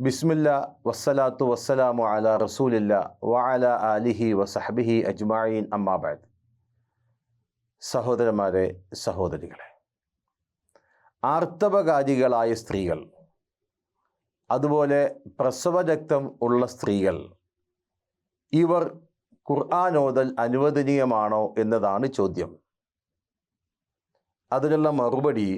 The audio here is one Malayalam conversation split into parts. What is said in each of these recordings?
ബിസ്മില്ല വസ്സലാത്തു വസ്സലാമു അല റസൂലില്ല വഅല അലിഹി വസഹബിഹി അജ്മായിൻ അമ്മാബാദ് സഹോദരന്മാരെ സഹോദരികളെ ആർത്തവകാരികളായ സ്ത്രീകൾ അതുപോലെ പ്രസവരക്തം ഉള്ള സ്ത്രീകൾ ഇവർ ഖുർആാനോദൽ അനുവദനീയമാണോ എന്നതാണ് ചോദ്യം. അതിനുള്ള മറുപടി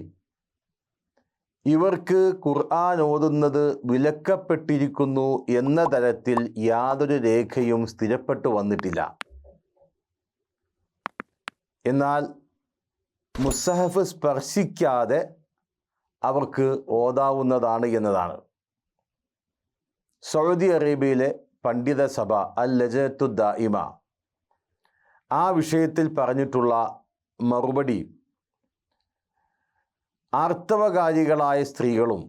ഇവർക്ക് ഖുർആൻ ഓതുന്നത് വിലക്കപ്പെട്ടിരിക്കുന്നു എന്ന തരത്തിൽ യാതൊരു രേഖയും സ്ഥിരപ്പെട്ടു വന്നിട്ടില്ല. എന്നാൽ മുസഹഫ് സ്പർശിക്കാതെ അവർക്ക് ഓതാവുന്നതാണ് എന്നതാണ്. സൗദി അറേബ്യയിലെ പണ്ഡിത സഭ അൽ ലജത്തുദ്ദ ഇമ ആ വിഷയത്തിൽ പറഞ്ഞിട്ടുള്ള മറുപടി ആർത്തവകാരികളായ സ്ത്രീകളും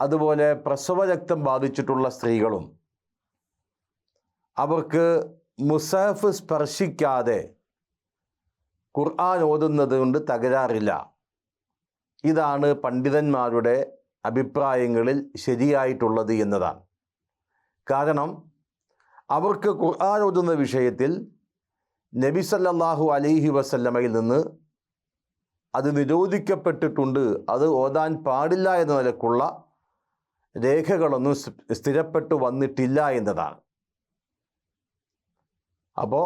അതുപോലെ പ്രസവരക്തം ബാധിച്ചിട്ടുള്ള സ്ത്രീകളും അവർക്ക് മുസാഫ് സ്പർശിക്കാതെ ഖുർആൻ ഓതുന്നത് കൊണ്ട് തകരാറില്ല. ഇതാണ് പണ്ഡിതന്മാരുടെ അഭിപ്രായങ്ങളിൽ ശരിയായിട്ടുള്ളത് എന്നതാണ്. കാരണം അവർക്ക് ഖുർആൻ ഓതുന്ന വിഷയത്തിൽ നബി സല്ലാഹു അലൈഹി വസല്ലമയിൽ നിന്ന് അത് നിരോധിക്കപ്പെട്ടിട്ടുണ്ട്. അത് ഓതാൻ പാടില്ല എന്ന നിലക്കുള്ള രേഖകളൊന്നും സ്ഥിരപ്പെട്ടു വന്നിട്ടില്ല എന്നതാണ്. അപ്പോൾ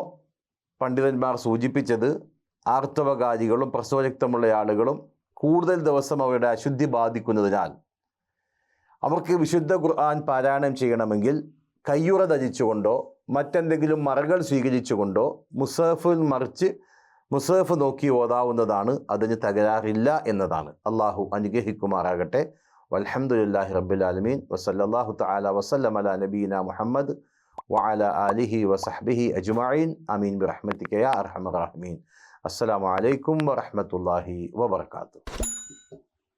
പണ്ഡിതന്മാർ സൂചിപ്പിച്ചത് ആർത്തവകാരികളും പ്രസവരക്തമുള്ള ആളുകളും കൂടുതൽ ദിവസം അവരുടെ അശുദ്ധി ബാധിക്കുന്നതിനാൽ അവർക്ക് വിശുദ്ധ ഖുർആൻ പാരായണം ചെയ്യണമെങ്കിൽ കയ്യുറ ധരിച്ചുകൊണ്ടോ മറ്റെന്തെങ്കിലും മറകൾ സ്വീകരിച്ചുകൊണ്ടോ മുസഫിൽ മറിച്ച് മുസഫ് നോക്കി ഓതാവുന്നതാണ് അതിന് തകരാറില്ല എന്നതാണ്. അള്ളാഹു അനുഗ്രഹിക്കുമാറാകട്ടെ. വലഹമുല്ലാഹി റബ്ബുലാലമീൻ വസല്ലാഹു തആല വസല്ലം അല നബീന മുഹമ്മദ് വഅല ആലിഹി വസഹ്ബിഹി അജ്മഈൻ. അമീൻ ബിറഹ്മതിക യാ അർഹമർ റഹീമീൻ. അസ്സലാമു അലൈക്കും വറഹ്മത്തുള്ളാഹി വബറകാതുഹു.